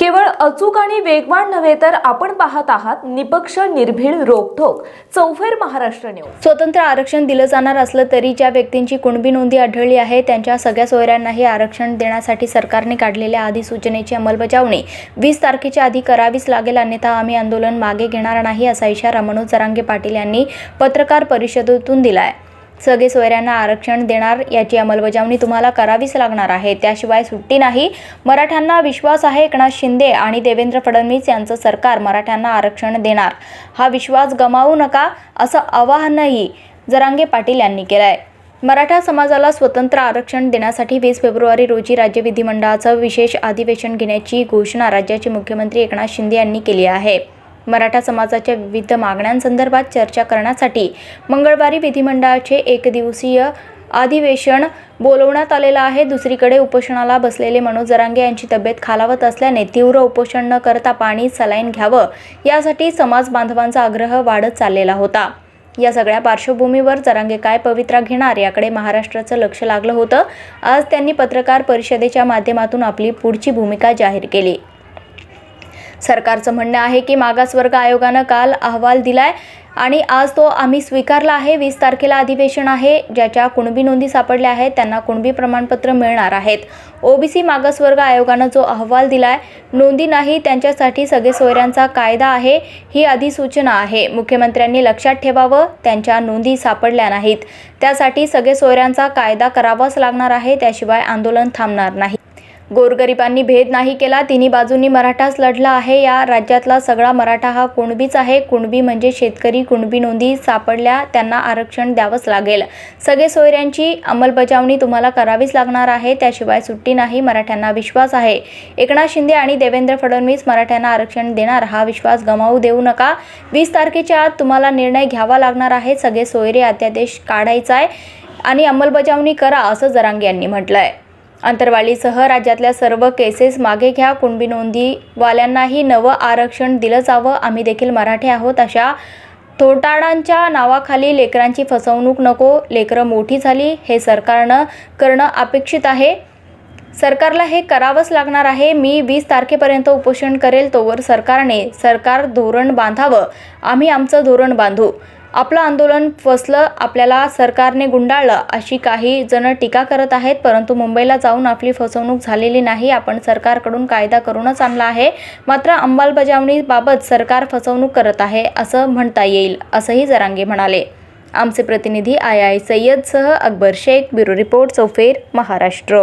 केवळ अचूक आणि वेगवान नव्हे तर आपण पाहत आहात निपक्ष निर्भीड रोखोक चौफेर महाराष्ट्र न्यूज. स्वतंत्र आरक्षण दिलं जाणार असलं तरी ज्या व्यक्तींची कुणबी नोंदी आढळली आहे त्यांच्या सगळ्या सोयऱ्यांनाही आरक्षण देण्यासाठी सरकारने काढलेल्या अधिसूचनेची अंमलबजावणी. वीस तारखेच्या आधी करावीच लागेल अन्यथा आम्ही आंदोलन मागे घेणार नाही असा इशारा मनोज जरांगे पाटील यांनी पत्रकार परिषदेतून दिला आहे सगळे सोयऱ्यांना आरक्षण देणार याची अंमलबजावणी तुम्हाला करावीच लागणार आहे. त्याशिवाय सुट्टी नाही. मराठ्यांना विश्वास आहे एकनाथ शिंदे आणि देवेंद्र फडणवीस यांचं सरकार मराठ्यांना आरक्षण देणार. हा विश्वास गमावू नका असं आवाहनही जरांगे पाटील यांनी केलं आहे मराठा समाजाला स्वतंत्र आरक्षण देण्यासाठी वीस फेब्रुवारी रोजी राज्य विधिमंडळाचं विशेष अधिवेशन घेण्याची घोषणा राज्याचे मुख्यमंत्री एकनाथ शिंदे यांनी केली आहे. मराठा समाजाच्या विविध मागण्यांसंदर्भात चर्चा करण्यासाठी मंगळवारी विधिमंडळाचे एकदिवसीय अधिवेशन बोलवण्यात आलेलं आहे. दुसरीकडे उपोषणाला बसलेले मनोज जरांगे यांची तब्येत खालावत असल्याने तीव्र उपोषण न करता पाणी सलाईन घ्यावं यासाठी समाज बांधवांचा आग्रह वाढत चाललेला होता. या सगळ्या पार्श्वभूमीवर जरांगे काय पवित्रा घेणार याकडे महाराष्ट्राचं लक्ष लागलं होतं. आज त्यांनी पत्रकार परिषदेच्या माध्यमातून आपली पुढची भूमिका जाहीर केली. सरकारचं म्हणणं आहे की मागासवर्ग आयोगानं काल अहवाल दिलाय आणि आज तो आम्ही स्वीकारला आहे. वीस तारखेला अधिवेशन आहे. ज्याच्या कुणबी नोंदी सापडल्या आहेत त्यांना कुणबी प्रमाणपत्र मिळणार आहेत. ओबीसी मागासवर्ग आयोगानं जो अहवाल दिलाय नोंदी नाही त्यांच्यासाठी सगळे सोयऱ्यांचा कायदा आहे ही अधिसूचना आहे. मुख्यमंत्र्यांनी लक्षात ठेवावं त्यांच्या नोंदी सापडल्या नाहीत. त्यासाठी सगळे सोयऱ्यांचा कायदा करावाच लागणार आहे त्याशिवाय आंदोलन थांबणार नाही. गोरगरिबांनी भेद नाही केला. तिन्ही बाजूंनी मराठाच लढला आहे. या राज्यातला सगळा मराठा हा कुणबीच आहे. कुणबी म्हणजे शेतकरी कुणबी नोंदी सापडल्या त्यांना आरक्षण द्यावंच लागेल. सगळे सोयऱ्यांची अंमलबजावणी तुम्हाला करावीच लागणार आहे. त्याशिवाय सुट्टी नाही. मराठ्यांना विश्वास आहे. एकनाथ शिंदे आणि देवेंद्र फडणवीस मराठ्यांना आरक्षण देणार. हा विश्वास गमावू देऊ नका. वीस तारखेच्या आत तुम्हाला निर्णय घ्यावा लागणार आहे. सगळे सोयरे अध्यादेश काढायचा आहे आणि अंमलबजावणी करा असं जरांगे यांनी म्हटलं आहे अंतरवाळीसह राज्यातल्या सर्व केसेस मागे घ्या. कुणबी नोंदीवाल्यांनाही नवं आरक्षण दिलं जावं. आम्ही देखील मराठी आहोत अशा थोटाडांच्या नावाखाली लेकरांची फसवणूक नको. लेकरं मोठी झाली. हे सरकारनं करणं अपेक्षित आहे. सरकारला हे करावंच लागणार आहे. मी वीस तारखेपर्यंत उपोषण करेल तोवर सरकारने सरकार धोरण बांधावं. आम्ही आमचं धोरण बांधू. आपलं आंदोलन फसलं आपल्याला सरकारने गुंडाळलं अशी काही जण टीका करत आहेत परंतु मुंबईला जाऊन आपली फसवणूक झालेली नाही. आपण सरकारकडून कायदा करूनच आणला आहे. मात्र अंमलबजावणीबाबत सरकार फसवणूक करत आहे असं म्हणता येईल असंही जरांगे म्हणाले. आमचे प्रतिनिधी आय आय सय्यदसह अकबर शेख ब्युरो रिपोर्ट चौफेर महाराष्ट्र.